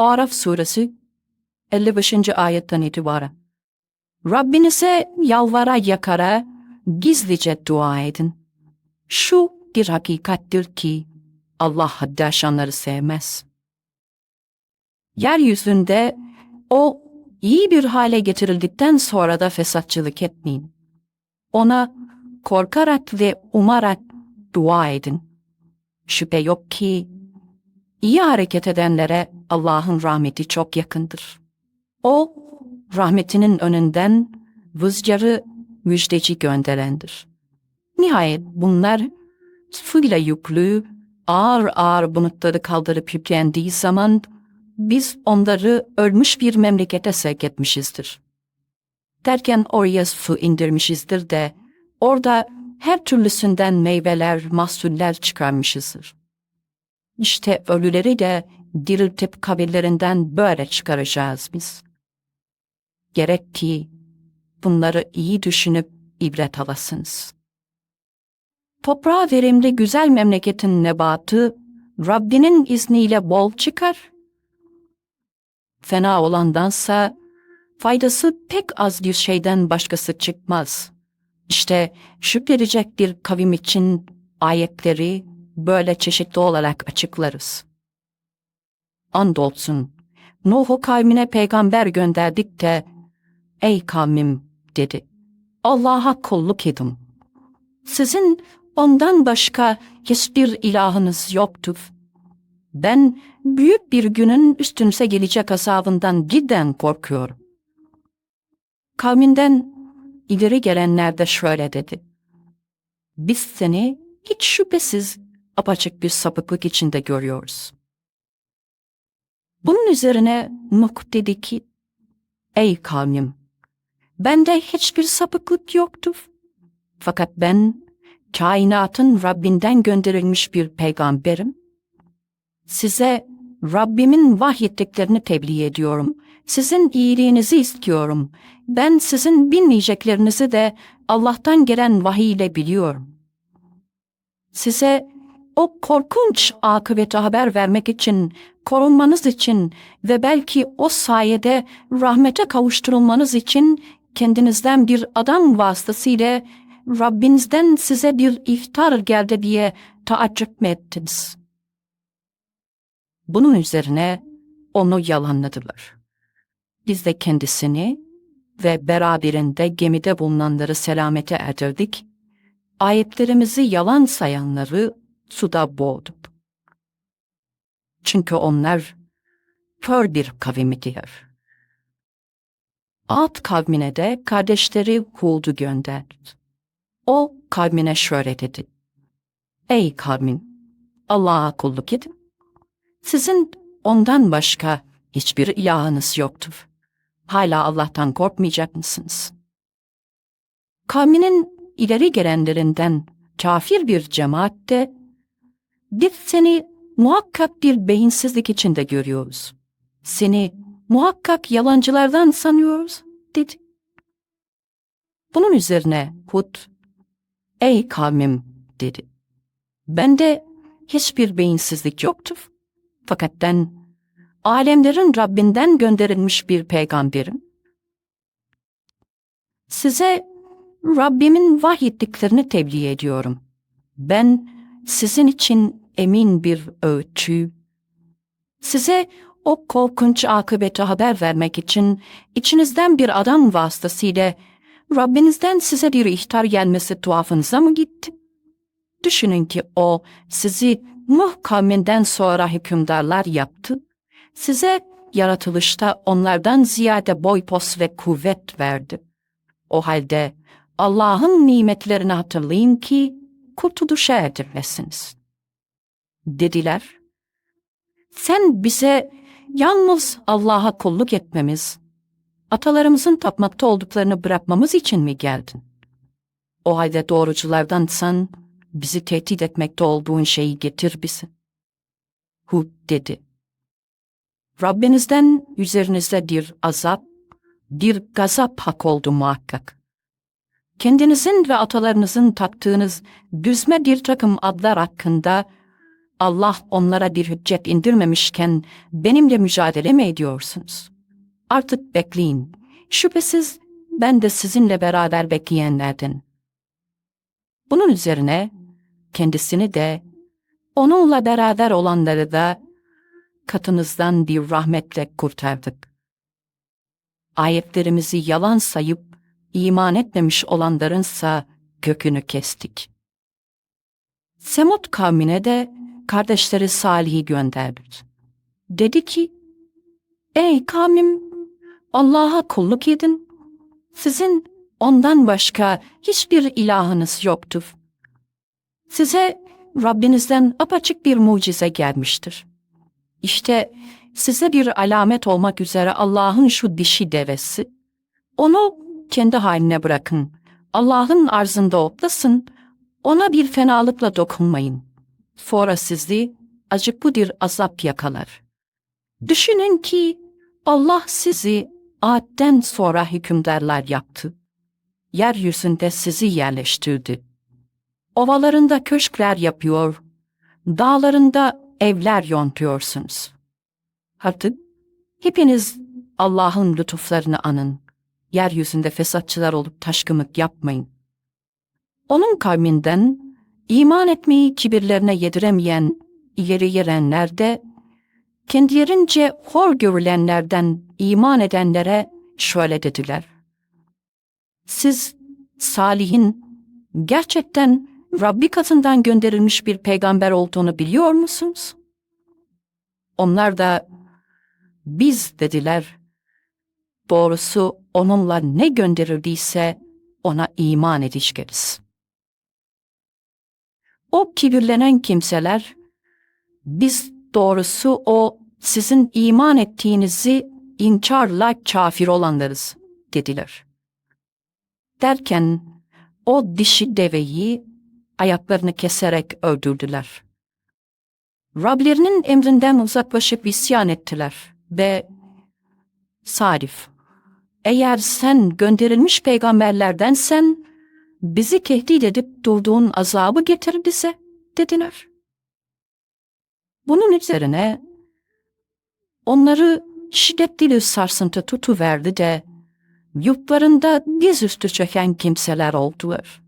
Araf suresi 55. ayetten itibaren. Rabbinize yalvara yakara gizlice dua edin. Şu bir hakikattir ki Allah haddi aşanları sevmez. Yeryüzünde o iyi bir hale getirildikten sonra da fesatçılık etmeyin. Ona korkarak ve umarak dua edin. Şüphe yok ki iyi hareket edenlere Allah'ın rahmeti çok yakındır. O rahmetinin önünden rüzgarı müjdeci gönderendir. Nihayet bunlar suyla yüklü, ağır ağır bulutları kaldırıp yüklendiği zaman biz onları ölmüş bir memlekete sevk etmişizdir. Derken oraya su indirmişizdir de orada her türlüsünden meyveler, mahsuller çıkarmışızdır. İşte ölüleri de diriltip kabirlerinden böyle çıkaracağız biz. Gerek ki bunları iyi düşünüp ibret alasınız. Toprağa verimli güzel memleketin nebatı Rabbinin izniyle bol çıkar. Fena olandansa faydası pek az bir şeyden başkası çıkmaz. İşte şükredecek bir kavim için ayetleri böyle çeşitli olarak açıklarız. Andolsun Nuh'u kavmine peygamber gönderdik de Ey kavmim dedi. Allah'a kulluk edin. Sizin ondan başka hiçbir ilahınız yoktur. Ben büyük bir günün üstünüze gelecek azabından cidden korkuyorum. Kavminden ileri gelenler de şöyle dedi. Biz seni hiç şüphesiz apaçık bir sapıklık içinde görüyoruz. Bunun üzerine Nuh dedi ki, Ey kavmim, bende hiçbir sapıklık yoktur. Fakat ben kainatın Rabbinden gönderilmiş bir peygamberim. Size Rabbimin vahyettiklerini tebliğ ediyorum. Sizin iyiliğinizi istiyorum. Ben sizin bilmeyeceklerinizi de Allah'tan gelen vahiy ile biliyorum. Size o korkunç akıbeti haber vermek için, korunmanız için ve belki o sayede rahmete kavuşturulmanız için kendinizden bir adam vasıtasıyla Rabbinizden size bir iftar geldi diye taaccüp mü ettiniz? Bunun üzerine onu yalanladılar. Biz de kendisini ve beraberinde gemide bulunanları selamete erdirdik. Ayetlerimizi yalan sayanları suda boğduk. Çünkü onlar kör bir kavimidiler. Ad kavmine de kardeşleri Hud'u gönderdi. O kavmine şöyle dedi. Ey kavmin, Allah'a kulluk edin. Sizin ondan başka hiçbir ilahınız yoktur. Hala Allah'tan korkmayacak mısınız? Kavminin ileri gelenlerinden kafir bir cemaat de biz seni muhakkak bir beyinsizlik içinde görüyoruz. Seni muhakkak yalancılardan sanıyoruz, dedi. Bunun üzerine Hud, ey kavmim, dedi. Bende hiçbir beyinsizlik yoktur. Fakat ben alemlerin Rabbinden gönderilmiş bir peygamberim. Size Rabbimin vahyettiklerini tebliğ ediyorum. Ben sizin için emin bir öğütçü. Size o korkunç akıbeti haber vermek için içinizden bir adam vasıtasıyla Rabbinizden size bir ihtar gelmesi tuhafınıza mı gitti? Düşünün ki o sizi Nuh kavminden sonra hükümdarlar yaptı. Size yaratılışta onlardan ziyade boy pos ve kuvvet verdi. O halde Allah'ın nimetlerini hatırlayın ki kurtuluşa erdirmesiniz. Dediler, sen bize yalnız Allah'a kulluk etmemiz, atalarımızın tapmakta olduklarını bırakmamız için mi geldin? O halde doğruculardansan bizi tehdit etmekte olduğun şeyi getir bize. Hud dedi. Rabbinizden üzerinizde bir azap, bir gazap hak oldu muhakkak. Kendinizin ve atalarınızın taktığınız düzme bir takım adlar hakkında Allah onlara bir hüccet indirmemişken benimle mücadele mi ediyorsunuz? Artık bekleyin. Şüphesiz ben de sizinle beraber bekleyenlerden. Bunun üzerine kendisini de onunla beraber olanları da katınızdan bir rahmetle kurtardık. Ayetlerimizi yalan sayıp iman etmemiş olanlarınsa kökünü kestik. Semut kavmine de kardeşleri Salih'i gönderdi. Dedi ki, Ey kavmim, Allah'a kulluk edin. Sizin ondan başka hiçbir ilahınız yoktur. Size Rabbinizden apaçık bir mucize gelmiştir. İşte size bir alamet olmak üzere Allah'ın şu dişi devesi. Onu kendi haline bırakın. Allah'ın arzında otlasın. Ona bir fenalıkla dokunmayın. Sonra sizi acıklı bir azap yakalar. Düşünün ki Allah sizi Ad'den sonra hükümdarlar yaptı. Yeryüzünde sizi yerleştirdi. Ovalarında köşkler yapıyor, dağlarında evler yontuyorsunuz. Artık hepiniz Allah'ın lütuflarını anın. Yeryüzünde fesatçılar olup taşkınlık yapmayın. Onun kavminden iman etmeyi kibirlerine yediremeyen ileri gelenler de kendilerince hor görülenlerden iman edenlere şöyle dediler. Siz Salih'in gerçekten Rabbi katından gönderilmiş bir peygamber olduğunu biliyor musunuz? Onlar da biz dediler. Doğrusu onunla ne gönderildiyse ona iman edişkeriz. O kibirlenen kimseler, biz doğrusu o sizin iman ettiğinizi inkarla kafir olanlarız dediler. Derken o dişi deveyi ayaklarını keserek öldürdüler. Rablerinin emrinden uzaklaşıp isyan ettiler ve Sarif, eğer sen gönderilmiş peygamberlerdensen bizi tehdit edip durduğun azabı getir bize dediler. Bunun üzerine onları şiddetli sarsıntı tutuverdi de yurtlarında dizüstü çöken kimseler oldular.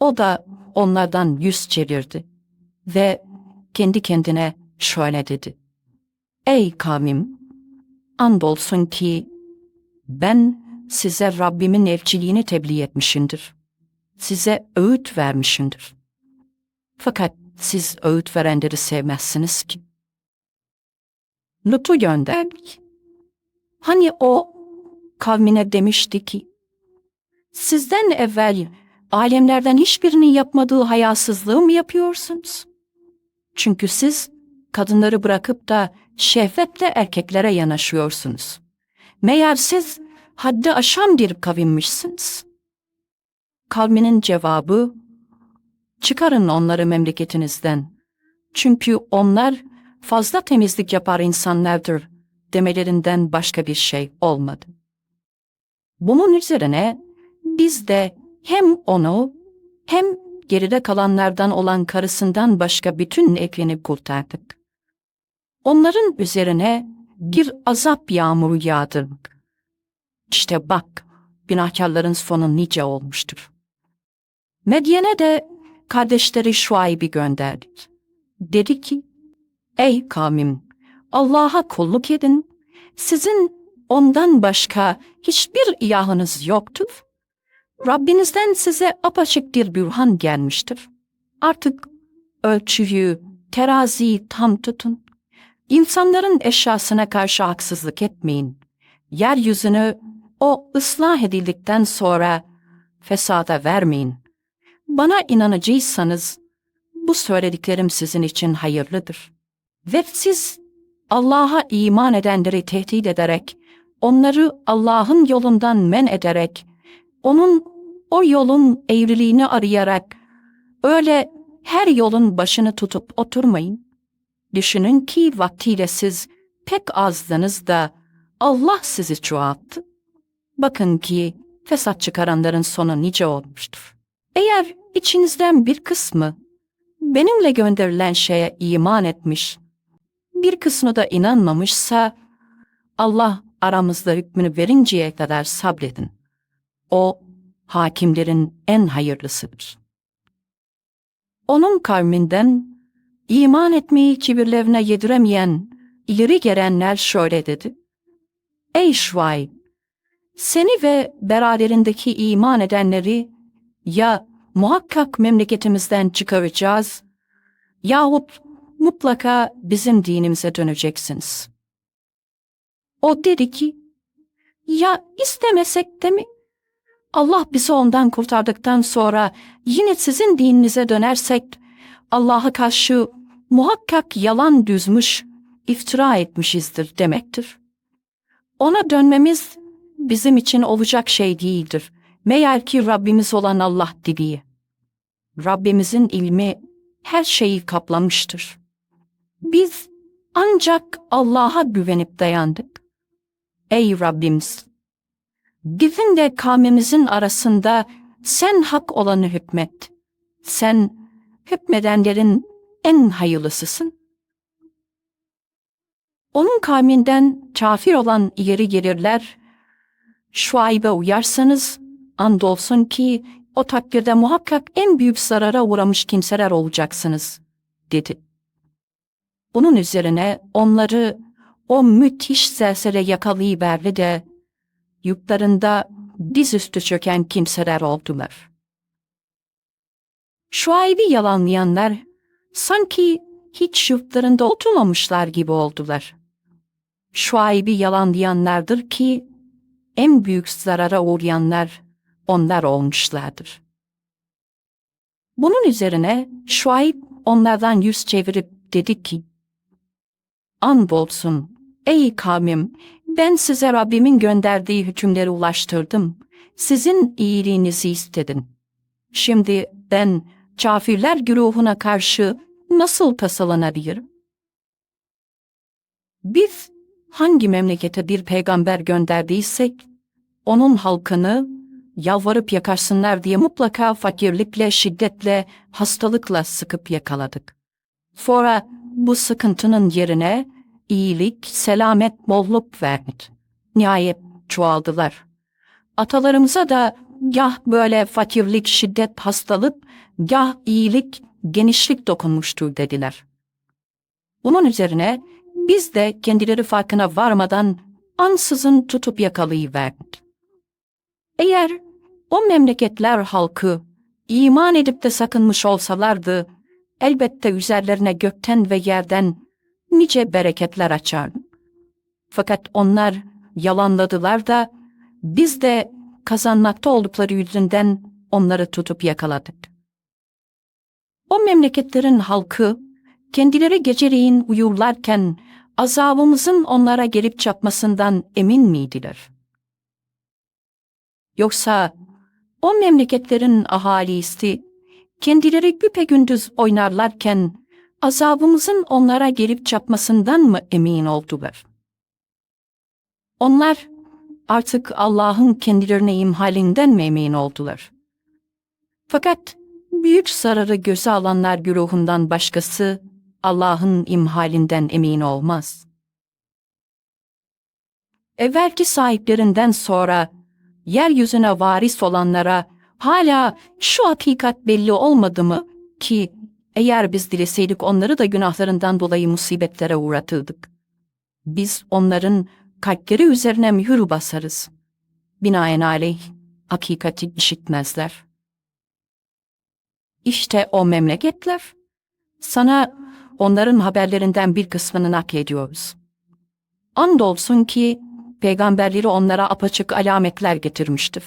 O da onlardan yüz çevirdi ve kendi kendine şöyle dedi. Ey kavmim! Andolsun ki ben size Rabbimin elçiliğini tebliğ etmişimdir. Size öğüt vermişimdir. Fakat siz öğüt verenleri sevmezsiniz ki. Lut'u gönderdik. Hani o kavmine demişti ki, sizden evvel alemlerden hiçbirinin yapmadığı hayasızlığı mı yapıyorsunuz? Çünkü siz kadınları bırakıp da şehvetle erkeklere yanaşıyorsunuz. Meğer siz haddi aşan bir kavimmişsiniz. Kavminin cevabı, çıkarın onları memleketinizden. Çünkü onlar fazla temizlik yapar insanlardır demelerinden başka bir şey olmadı. Bunun üzerine biz de hem onu hem geride kalanlardan olan karısından başka bütün ekleni kurtardık. Onların üzerine bir azap yağmuru yağdırdık. İşte bak, günahkarların sonu nice olmuştur. Medyen'e de kardeşleri Şuayb'i gönderdik. Dedi ki, Ey kavmim, Allah'a kulluk edin. Sizin ondan başka hiçbir ilahınız yoktur. Rabbinizden size apaçık bir bürhan gelmiştir. Artık ölçüyü, teraziyi tam tutun. İnsanların eşyasına karşı haksızlık etmeyin. Yeryüzünü o ıslah edildikten sonra fesada vermeyin. Bana inanacaksanız bu söylediklerim sizin için hayırlıdır. Ve siz Allah'a iman edenleri tehdit ederek, onları Allah'ın yolundan men ederek, onun o yolun eğriliğini arayarak, öyle her yolun başını tutup oturmayın. Düşünün ki vaktiyle siz pek azdınız da Allah sizi çoğalttı. Bakın ki fesat çıkaranların sonu nice olmuştur. Eğer içinizden bir kısmı benimle gönderilen şeye iman etmiş, bir kısmı da inanmamışsa, Allah aramızda hükmünü verinceye kadar sabredin. O, hakimlerin en hayırlısıdır. Onun kavminden, iman etmeyi kibirlerine yediremeyen, ileri gelenler şöyle dedi. Ey Şuayb! Seni ve beraberindeki iman edenleri ya muhakkak memleketimizden çıkaracağız yahut mutlaka bizim dinimize döneceksiniz. O dedi ki, ya istemesek de mi? Allah bizi ondan kurtardıktan sonra yine sizin dininize dönersek Allah'a karşı muhakkak yalan düzmüş, iftira etmişizdir demektir. Ona dönmemiz bizim için olacak şey değildir. Meğer ki Rabbimiz olan Allah dibiği. Rabbimizin ilmi her şeyi kaplamıştır. Biz ancak Allah'a güvenip dayandık. Ey Rabbimiz! Bizim de kavmimizin arasında sen hak olanı hükmet. Sen hükmedenlerin en hayırlısısın. Onun kavminden kafir olan ileri gelirler, Şuayb'e uyarsanız, andolsun ki o takdirde muhakkak en büyük zarara uğramış kimseler olacaksınız, dedi. Bunun üzerine onları o müthiş sersere yakalayıverdi de, yurtlarında dizüstü çöken kimseler oldular. Şuayb'i yalanlayanlar, sanki hiç yurtlarında oturmamışlar gibi oldular. Şuayb'i yalanlayanlardır ki, en büyük zarara uğrayanlar onlar olmuşlardır. Bunun üzerine Şuayb onlardan yüz çevirip dedi ki, Andolsun ey kavmim ben size Rabbimin gönderdiği hükümleri ulaştırdım. Sizin iyiliğinizi istedim. Şimdi ben kafirler güruhuna karşı nasıl tasalanabilirim? Biz hangi memlekete bir peygamber gönderdiysek, onun halkını yalvarıp yakarsınlar diye mutlaka fakirlikle, şiddetle, hastalıkla sıkıp yakaladık. Sonra bu sıkıntının yerine iyilik, selamet, bolluk verdik. Nihayet çoğaldılar. Atalarımıza da gah böyle fakirlik, şiddet, hastalık, gah iyilik, genişlik dokunmuştur dediler. Bunun üzerine biz de kendileri farkına varmadan ansızın tutup yakalayıverdik. Eğer o memleketler halkı iman edip de sakınmış olsalardı, elbette üzerlerine gökten ve yerden nice bereketler açardı. Fakat onlar yalanladılar da biz de kazanmakta oldukları yüzünden onları tutup yakaladık. O memleketlerin halkı kendileri geceleyin uyurlarken azabımızın onlara gelip çatmasından emin miydiler? Yoksa o memleketlerin ahalisi kendileri güpegündüz oynarlarken azabımızın onlara gelip çatmasından mı emin oldular? Onlar artık Allah'ın kendilerine imhalinden mi emin oldular? Fakat büyük zararı göze alanlar güruhundan başkası Allah'ın imhalinden emin olmaz. Evvelki sahiplerinden sonra yeryüzüne varis olanlara hala şu hakikat belli olmadı mı ki eğer biz dileseydik onları da günahlarından dolayı musibetlere uğratırdık. Biz onların kalpleri üzerine mühür basarız. Binaenaleyh hakikati işitmezler. İşte o memleketler. Sana onların haberlerinden bir kısmını naklediyoruz. Andolsun ki peygamberleri onlara apaçık alametler getirmiştir.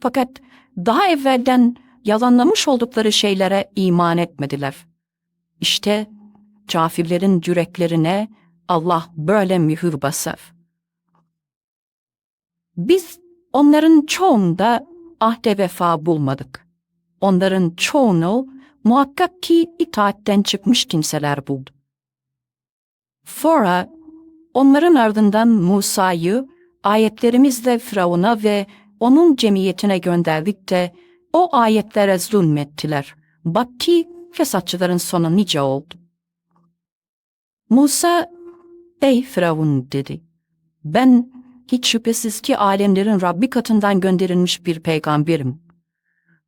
Fakat daha evvelden yalanlamış oldukları şeylere iman etmediler. İşte kafirlerin yüreklerine Allah böyle mühür basar. Biz onların çoğunda ahde vefa bulmadık. Onların çoğunu muhakkak ki itaatten çıkmış kimseler buldu. Sonra onların ardından Musa'yı ayetlerimizle Firavun'a ve onun cemiyetine gönderdik de o ayetlere zulmettiler. Bak ki fesatçıların sonu nice oldu. Musa, ey Firavun dedi. Ben hiç şüphesiz ki alemlerin Rabbi katından gönderilmiş bir peygamberim.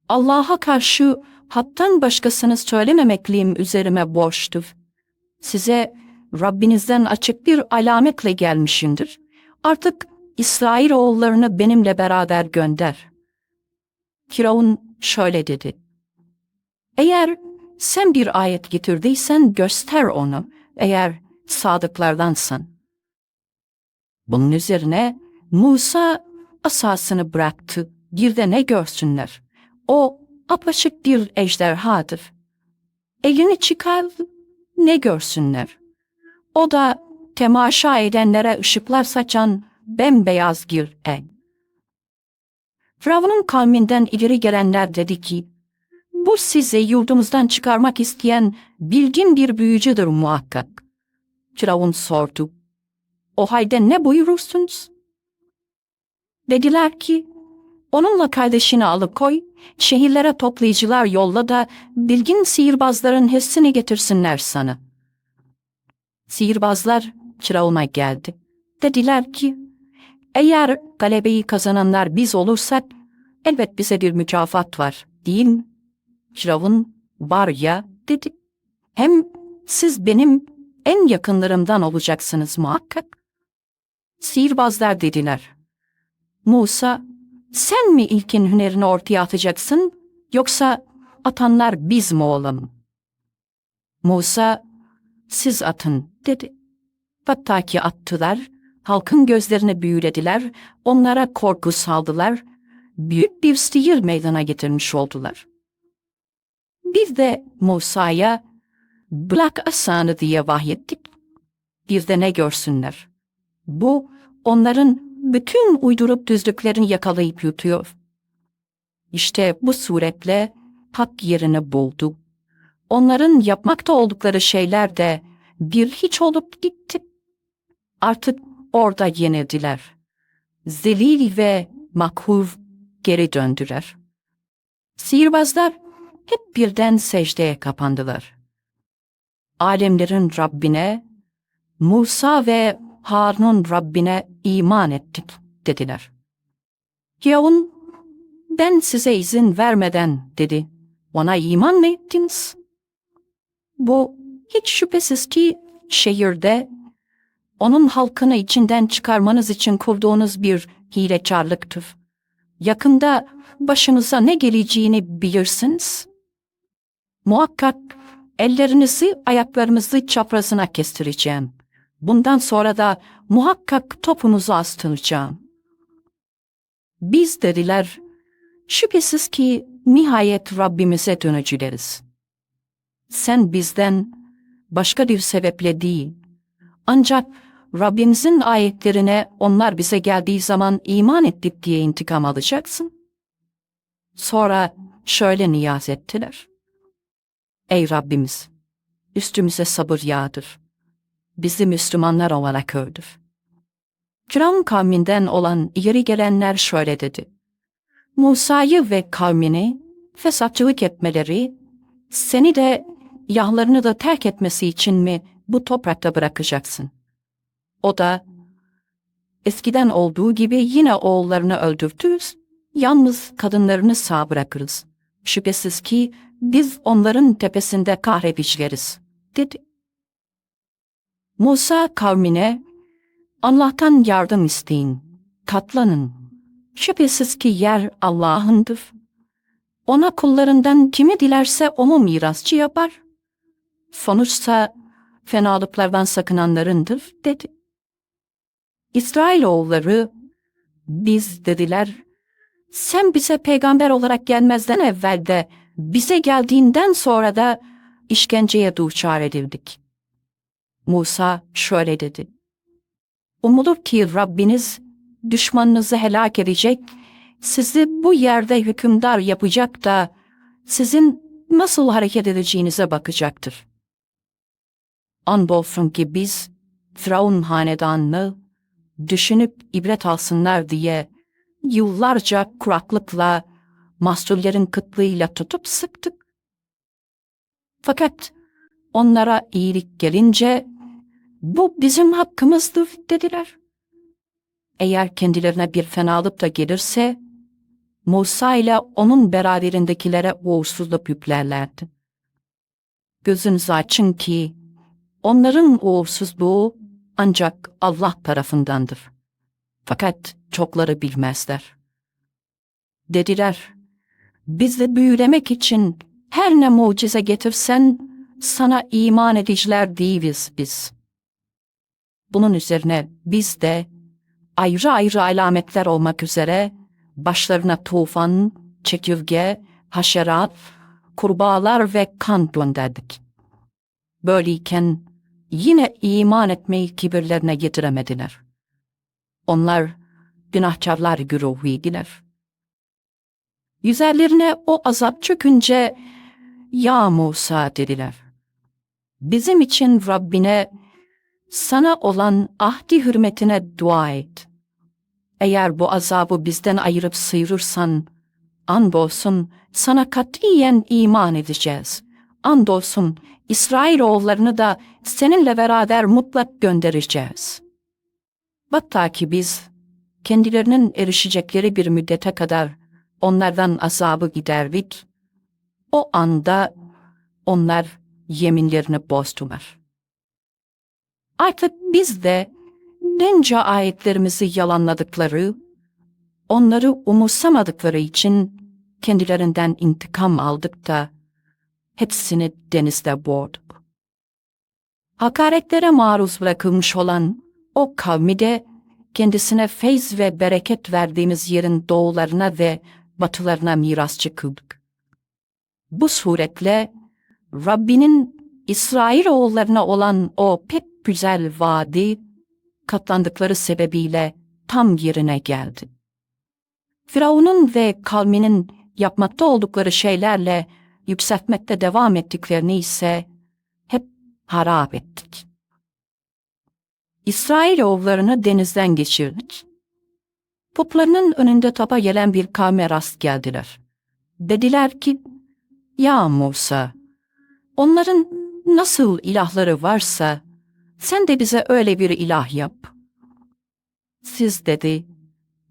Allah'a karşı hattan başkasını söylememekliğim üzerime borçtur. Size Rabbinizden açık bir alametle gelmişimdir. Artık İsrail oğullarını benimle beraber gönder. Firavun şöyle dedi. Eğer sen bir ayet getirdiysen göster onu, eğer sadıklardansın. Bunun üzerine Musa asasını bıraktı. Bir de ne görsünler? O apaçık bir ejderhadır. Elini çıkar, ne görsünler? O da temaşa edenlere ışıklar saçan bembeyaz bir el. Firavun'un kavminden ileri gelenler dedi ki, bu sizi yurdumuzdan çıkarmak isteyen bilgin bir büyücüdür muhakkak. Firavun sordu. O halde ne buyurursunuz? Dediler ki, onunla kardeşini alıp koy, şehirlere toplayıcılar yolla da bilgin sihirbazların hissini getirsinler sana. Sihirbazlar Firavun'a geldi. Dediler ki, eğer galebeyi kazananlar biz olursak, elbet bize bir mükafat var, değil mi? Firavun, var ya, dedi. Hem siz benim en yakınlarımdan olacaksınız muhakkak. Sihirbazlar dediler. Musa, sen mi ilkin hünerini ortaya atacaksın, yoksa atanlar biz mi olalım? Musa, siz atın, dedi. Hatta ki attılar, halkın gözlerini büyülediler, onlara korku saldılar, büyük bir sihir meydana getirmiş oldular. Bir de Musa'ya bırak asanı diye vahyettik. Bir de ne görsünler. Bu onların bütün uydurup düzlüklerini yakalayıp yutuyor. İşte bu suretle hak yerini buldu. Onların yapmakta oldukları şeyler de bir hiç olup gitti. Artık orada yenildiler. Zelil ve makhur geri döndüler. Sihirbazlar hep birden secdeye kapandılar. Alemlerin Rabbine, Musa ve Harun Rabbine iman ettik dediler. Firavun, ben size izin vermeden dedi. Ona iman mı ettiniz? Bu hiç şüphesiz ki şehirde onun halkını içinden çıkarmanız için kurduğunuz bir hilekarlıktır. Yakında başınıza ne geleceğini bilirsiniz. Muhakkak ellerinizi ayaklarınızı çaprazına kestireceğim. Bundan sonra da muhakkak topunuzu astıracağım. Biz dediler, şüphesiz ki nihayet Rabbimize döneceğiz. Sen bizden başka bir sebeple değil, ancak Rabbimizin ayetlerine onlar bize geldiği zaman iman ettik diye intikam alacaksın. Sonra şöyle niyaz ettiler. Ey Rabbimiz! Üstümüze sabır yağdır. Bizi Müslümanlar olarak öldür. Firavun kavminden olan ileri gelenler şöyle dedi. Musa'yı ve kavmini fesatçılık etmeleri, seni de yahlarını da terk etmesi için mi bu toprakta bırakacaksın? O da, eskiden olduğu gibi yine oğullarını öldürtürüz, yalnız kadınlarını sağ bırakırız. Şüphesiz ki biz onların tepesinde kahredicileriz, dedi. Musa kavmine, Allah'tan yardım isteyin, katlanın. Şüphesiz ki yer Allah'ındır. Ona kullarından kimi dilerse onu mirasçı yapar. Sonuçta fenalıklardan sakınanlarındır, dedi. İsrailoğulları, biz dediler, sen bize peygamber olarak gelmezden evvel de bize geldiğinden sonra da işkenceye duçar edildik. Musa şöyle dedi. Umulur ki Rabbiniz düşmanınızı helak edecek, sizi bu yerde hükümdar yapacak da sizin nasıl hareket edeceğinize bakacaktır. Andolsun ki biz Firavun hanedanını düşünüp ibret alsınlar diye yıllarca kuraklıkla, mahsullerin kıtlığıyla tutup sıktık. Fakat onlara iyilik gelince bu bizim hakkımızdır dediler. Eğer kendilerine bir fenalık da gelirse Musa ile onun beraberindekilere uğursuzluk yüklerlerdi. Gözünüzü açın ki onların uğursuzluğu ancak Allah tarafındandır. Fakat çokları bilmezler. Dediler, bizi büyülemek için her ne mucize getirsen sana iman ediciler değiliz biz. Bunun üzerine biz de ayrı ayrı alametler olmak üzere başlarına tufan, çekirge, haşerat, kurbağalar ve kan gönderdik. Böyleyken yine iman etmeyi kibirlerine getiremediler. Onlar günahkarlar güruhuydiler. Üzerlerine o azap çökünce, Ya Musa dediler. Bizim için Rabbine, sana olan ahdi hürmetine dua et. Eğer bu azabı bizden ayırıp sıyırırsan, andolsun sana katiyen iman edeceğiz. Andolsun İsrailoğullarını da seninle beraber mutlak göndereceğiz. Hatta ki biz kendilerinin erişecekleri bir müddete kadar onlardan azabı giderdik. O anda onlar yeminlerini bozdular. Artık biz de nence ayetlerimizi yalanladıkları, onları umursamadıkları için kendilerinden intikam aldık da hepsini denizde boğduk. Hakaretlere maruz bırakılmış olan o kavmi de kendisine feyz ve bereket verdiğimiz yerin doğularına ve batılarına mirasçı kıldık. Bu suretle Rabbinin İsrailoğullarına olan o pek güzel vaadi katlandıkları sebebiyle tam yerine geldi. Firavun'un ve kavminin yapmakta oldukları şeylerle yükseltmekte devam ettiklerini ise hep harap ettik. İsrailoğullarını denizden geçirdik. Putlarının önünde tapa gelen bir kavme rast geldiler. Dediler ki, Ya Musa, onların nasıl ilahları varsa, sen de bize öyle bir ilah yap. Siz dedi,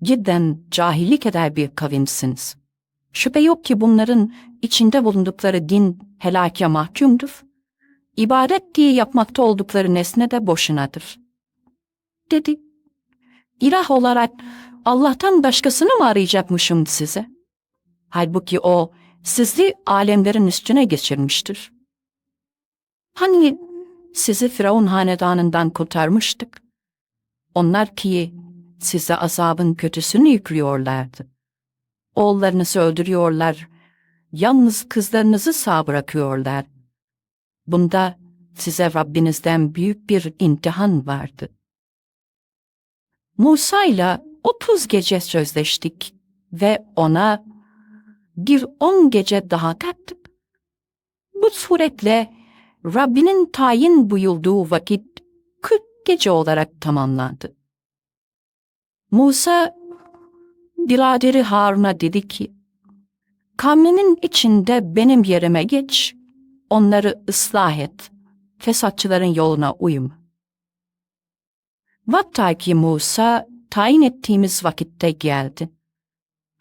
cidden cahillik eder bir kavimsiniz. Şüphe yok ki bunların içinde bulundukları din helake mahkumdur. İbadet diye yapmakta oldukları nesne de boşunadır. Dedi, ilah olarak Allah'tan başkasını mı arayacakmışım size? Halbuki o sizi alemlerin üstüne geçirmiştir. Hani sizi Firavun hanedanından kurtarmıştık. Onlar ki size azabın kötüsünü yüklüyorlardı. Oğullarınızı öldürüyorlar, yalnız kızlarınızı sağ bırakıyorlar. Bunda size Rabbinizden büyük bir imtihan vardı. Musa ile otuz gece sözleştik ve ona bir on gece daha kattık. Bu suretle Rabbinin tayin buyurduğu vakit kırk gece olarak tamamlandı. Musa, biraderi Harun'a dedi ki, kavminin içinde benim yerime geç, onları ıslah et, fesatçıların yoluna uyum. Hatta ki Musa tayin ettiğimiz vakitte geldi.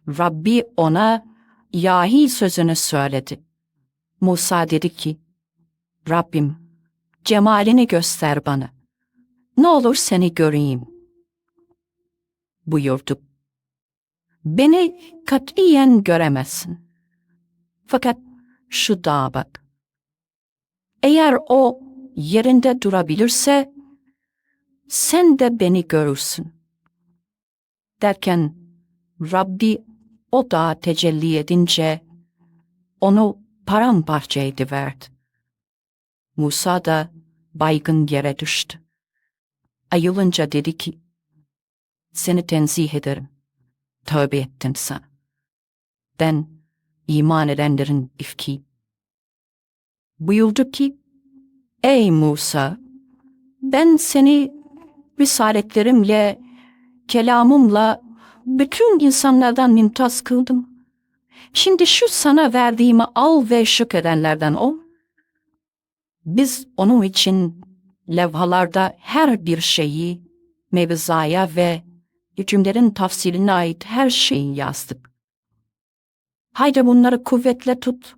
Rabbi ona yahi sözünü söyledi. Musa dedi ki, Rabbim, cemalini göster bana. Ne olur seni göreyim. Buyurdu. Beni katiyen göremezsin. Fakat şu dağa bak. Eğer o yerinde durabilirse, sen de beni görürsün. Derken Rabbi o dağa tecelli edince onu paramparça ediverdi. Musa da baygın yere düştü. Ayılınca dedi ki, seni tenzih ederim. Tövbe ettim sana. Ben iman edenlerin ifki. Buyurdu ki, Ey Musa, ben seni risaletlerimle, kelamımla bütün insanlardan mümtaz kıldım. Şimdi şu sana verdiğimi al ve şükredenlerden ol. Biz onun için levhalarda her bir şeyi, mevzaya ve hükümlerin tafsiline ait her şeyi yazdık. Haydi bunları kuvvetle tut.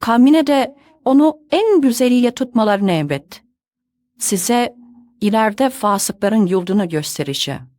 Kavmine de onu en güzeliyle tutmalarını emret. Size ileride fasıkların yurdunu göstereceğim.